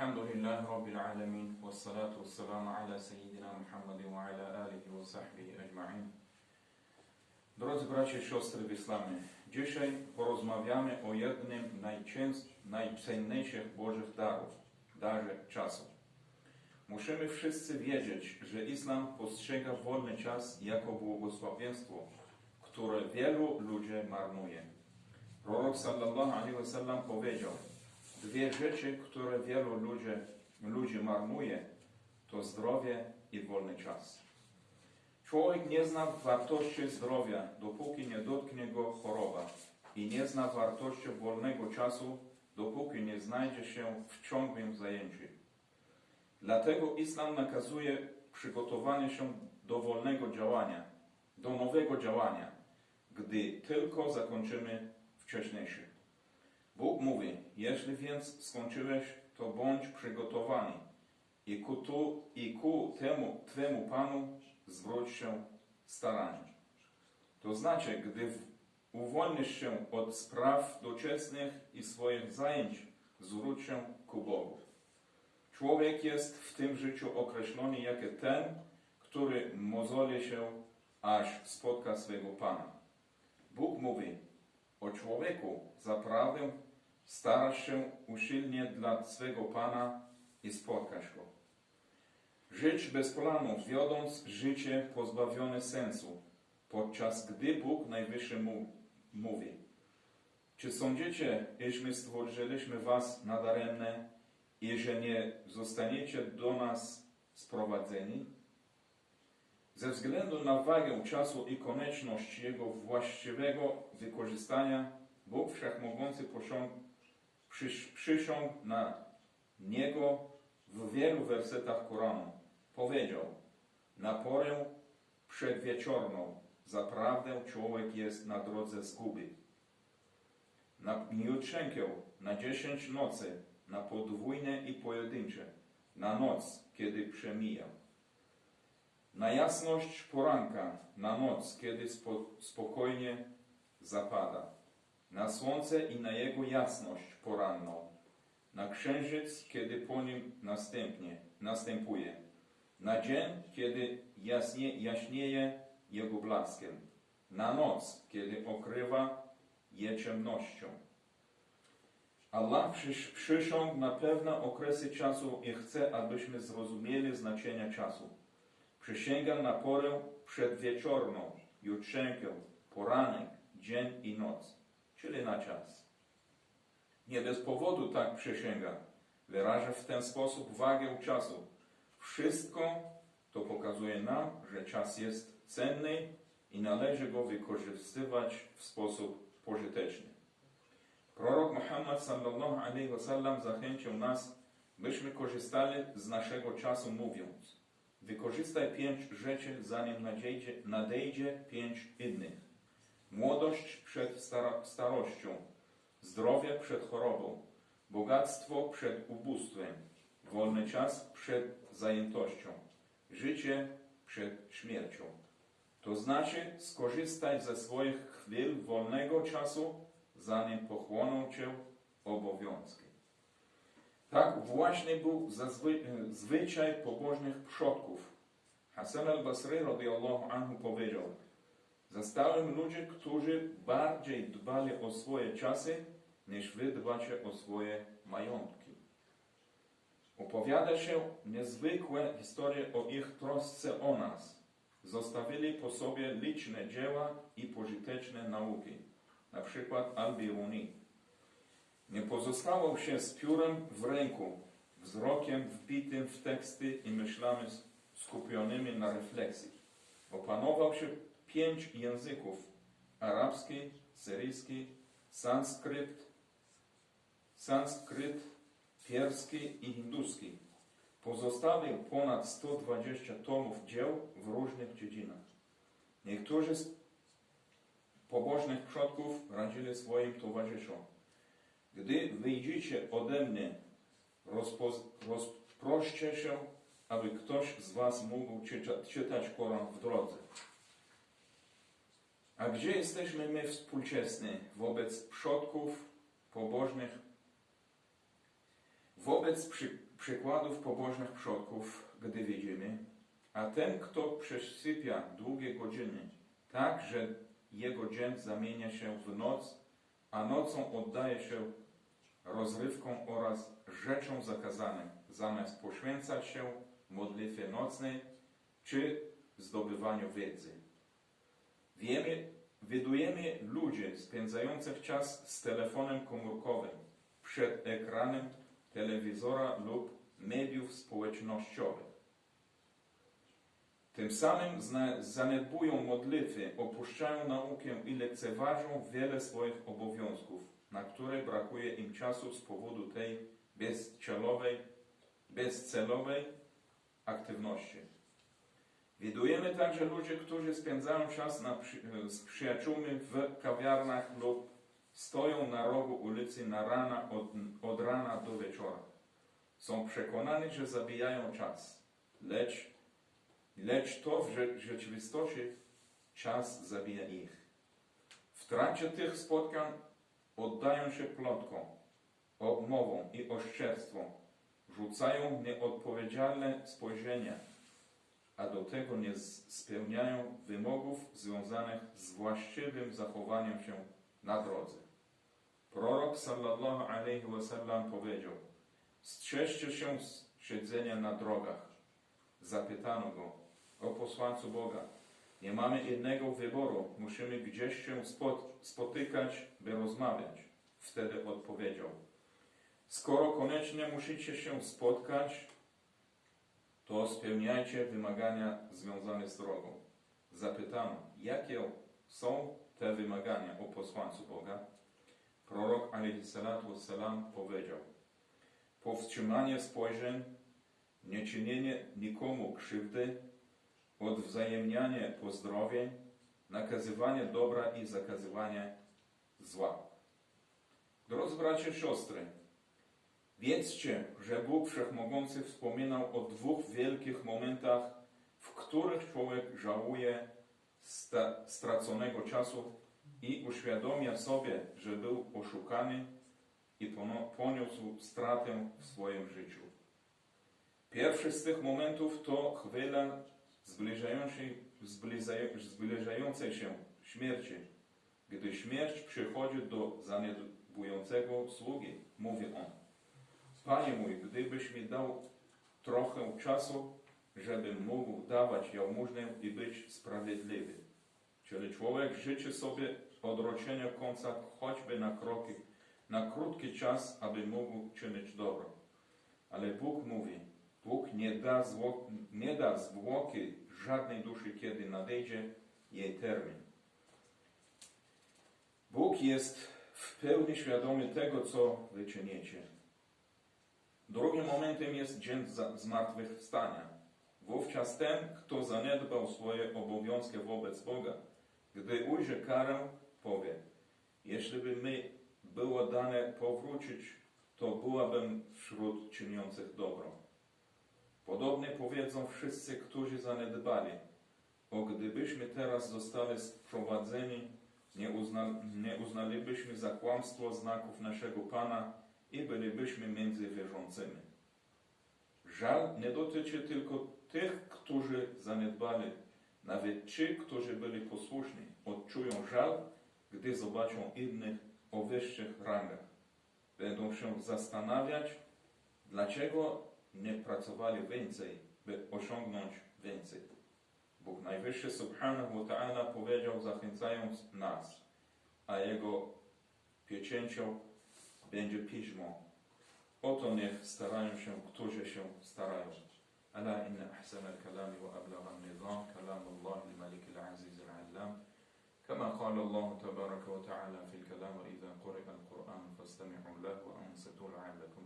Elhamdülillahi Rabbil alemin. Ve salatu ve selamu ala seyyidina Muhammedin ve ala alihi. Drodzy bracia i siostry w Islamie, dzisiaj porozmawiamy o jednym najcenniejszych Bożych darów, darze czasu. Musimy wszyscy wiedzieć, że Islam postrzega wolny czas jako błogosławieństwo, które wielu ludzi marnuje. Prorok sallallahu alaihi wasallam powiedział – dwie rzeczy, które wielu ludzi, ludzi marnuje, to zdrowie i wolny czas. Człowiek nie zna wartości zdrowia, dopóki nie dotknie go choroba i nie zna wartości wolnego czasu, dopóki nie znajdzie się w ciągłym zajęciu. Dlatego Islam nakazuje przygotowanie się do wolnego działania, do nowego działania, gdy tylko zakończymy wcześniejszy. Bóg mówi, jeśli więc skończyłeś, to bądź przygotowany i ku, tu, i ku temu Twemu Panu zwróć się staranie. To znaczy, gdy uwolnisz się od spraw doczesnych i swoich zajęć, zwróć się ku Bogu. Człowiek jest w tym życiu określony jako ten, który mozoli się, aż spotka swego Pana. Bóg mówi, o człowieku zaprawdę starasz się usilnie dla swego Pana i spotkasz go. Żyć bez planu, wiodąc życie pozbawione sensu, podczas gdy Bóg Najwyższy mu mówi Czy sądzicie, iż my stworzyliśmy was nadaremne i że nie zostaniecie do nas sprowadzeni? Ze względu na wagę czasu i konieczność jego właściwego wykorzystania, Bóg Wszechmogący posiąg, przysiągł na Niego w wielu wersetach Koranu. Powiedział, na porę przedwieczorną zaprawdę człowiek jest na drodze zguby. Na jutrzenkę, na dziesięć nocy, na podwójne i pojedyncze, na noc, kiedy przemija. Na jasność poranka, na noc, kiedy spo, spokojnie zapada. Na słońce i na jego jasność poranną. Na księżyc, kiedy po nim następnie, następuje. Na dzień, kiedy jaśnie, jaśnieje jego blaskiem. Na noc, kiedy okrywa je ciemnością. Allah przysiągł na pewne okresy czasu i chce, abyśmy zrozumieli znaczenie czasu. Przysięga na porę przedwieczorną, jutrzenkę, poranek, dzień i noc, czyli na czas. Nie bez powodu tak przysięga. Wyraża w ten sposób wagę czasu. Wszystko to pokazuje nam, że czas jest cenny i należy go wykorzystywać w sposób pożyteczny. Prorok Muhammad sallallahu alaihi wasallam zachęcił nas, byśmy korzystali z naszego czasu mówiąc Wykorzystaj pięć rzeczy, zanim nadejdzie, nadejdzie pięć innych. Młodość przed staro, starością, zdrowie przed chorobą, bogactwo przed ubóstwem, wolny czas przed zajętością, życie przed śmiercią. To znaczy skorzystaj ze swoich chwil wolnego czasu, zanim pochłoną cię obowiązki. Tak właśnie był zazwy, zwyczaj pobożnych przodków. Hasan al-Basri radiyallahu anhu powiedział Zastałem ludzi, którzy bardziej dbali o swoje czasy, niż wy dbacie o swoje majątki. Opowiada się niezwykłe historie o ich trosce o nas. Zostawili po sobie liczne dzieła i pożyteczne nauki, na przykład Al-Biruni. Nie pozostawał się z piórem w ręku, wzrokiem wbitym w teksty i myślami skupionymi na refleksji. Opanował się pięć języków: arabski, syryjski, sanskryt, sanskryt, perski i hinduski. Pozostawił ponad 120 tomów dzieł w różnych dziedzinach. Niektórzy z pobożnych przodków radzili swoim towarzyszom. Gdy wyjdziecie ode mnie, rozproście się, aby ktoś z was mógł czyta- czytać Koran w drodze. A gdzie jesteśmy my współczesni wobec przodków pobożnych? Wobec przy, przykładów pobożnych przodków, gdy widzimy, a ten, kto przesypia długie godziny, tak, że jego dzień zamienia się w noc, a nocą oddaje się rozrywką oraz rzeczom zakazanym, zamiast poświęcać się modlitwie nocnej czy zdobywaniu wiedzy. Wiemy, widujemy ludzi spędzających czas z telefonem komórkowym, przed ekranem telewizora lub mediów społecznościowych. Tym samym zaniedbują modlitwy, opuszczają naukę i lekceważą wiele swoich obowiązków, na które brakuje im czasu z powodu tej bezcelowej, bezcelowej aktywności. Widujemy także ludzi, którzy spędzają czas przy- z przyjaciółmi w kawiarnach lub stoją na rogu ulicy na rana od, od rana do wieczora. Są przekonani, że zabijają czas, lecz, lecz to w rze- rzeczywistości czas zabija ich. W trakcie tych spotkań oddają się plotkom, obmowom i oszczerstwom, rzucają nieodpowiedzialne spojrzenia, a do tego nie spełniają wymogów związanych z właściwym zachowaniem się na drodze. Prorok sallallahu alaihi wasallam powiedział: Strzeżcie się z siedzenia na drogach. Zapytano go: O posłańcu Boga, nie mamy innego wyboru, musimy gdzieś się spot- spotykać, by rozmawiać. Wtedy odpowiedział: Skoro koniecznie musicie się spotkać, to spełniajcie wymagania związane z drogą. Zapytano, jakie są te wymagania o posłańcu Boga? Prorok wassalam powiedział powstrzymanie spojrzeń, nieczynienie nikomu krzywdy, odwzajemnianie pozdrowień, nakazywanie dobra i zakazywanie zła. Drodzy bracia i siostry, wiedzcie, że Bóg Wszechmogący wspominał o dwóch wielkich momentach, w których człowiek żałuje straconego czasu i uświadamia sobie, że był oszukany i poniósł stratę w swoim życiu. Pierwszy z tych momentów to chwila zbliżającej, zbliżaj- zbliżającej się śmierci. Gdy śmierć przychodzi do zaniedbującego sługi, mówi on, Panie mój, gdybyś mi dał trochę czasu, żebym mógł dawać jałmużnę i być sprawiedliwy. Czyli człowiek życzy sobie odroczenia końca choćby na kroki, na krótki czas, aby mógł czynić dobro. Ale Bóg mówi, Bóg nie da, zło, nie da zwłoki żadnej duszy, kiedy nadejdzie jej termin. Bóg jest w pełni świadomy tego, co wy czynicie. Drugim momentem jest dzień zmartwychwstania. Wówczas ten, kto zaniedbał swoje obowiązki wobec Boga, gdy ujrzy karę, powie, jeśli by mi było dane powrócić, to byłabym wśród czyniących dobro. Podobnie powiedzą wszyscy, którzy zaniedbali, o gdybyśmy teraz zostali sprowadzeni, nie, uzna, nie uznalibyśmy za kłamstwo znaków naszego Pana i bylibyśmy między wierzącymi. Żal nie dotyczy tylko tych, którzy zaniedbali. Nawet ci, którzy byli posłuszni, odczują żal, gdy zobaczą innych o wyższych rangach. Będą się zastanawiać, dlaczego nie pracowali więcej, by osiągnąć więcej. Bóg Najwyższy Subhanahu wa Ta'ala powiedział, zachęcając nas, a Jego pieczęcią będzie piśmo. Oto niech starają się, którzy się starają. ألا إن أحسن الكلام وأبلغ النظام كلام الله الملك العزيز العلام كما قال الله تبارك وتعالى في الكلام إذا قرئ القرآن فاستمعوا له وأنصتوا لعلكم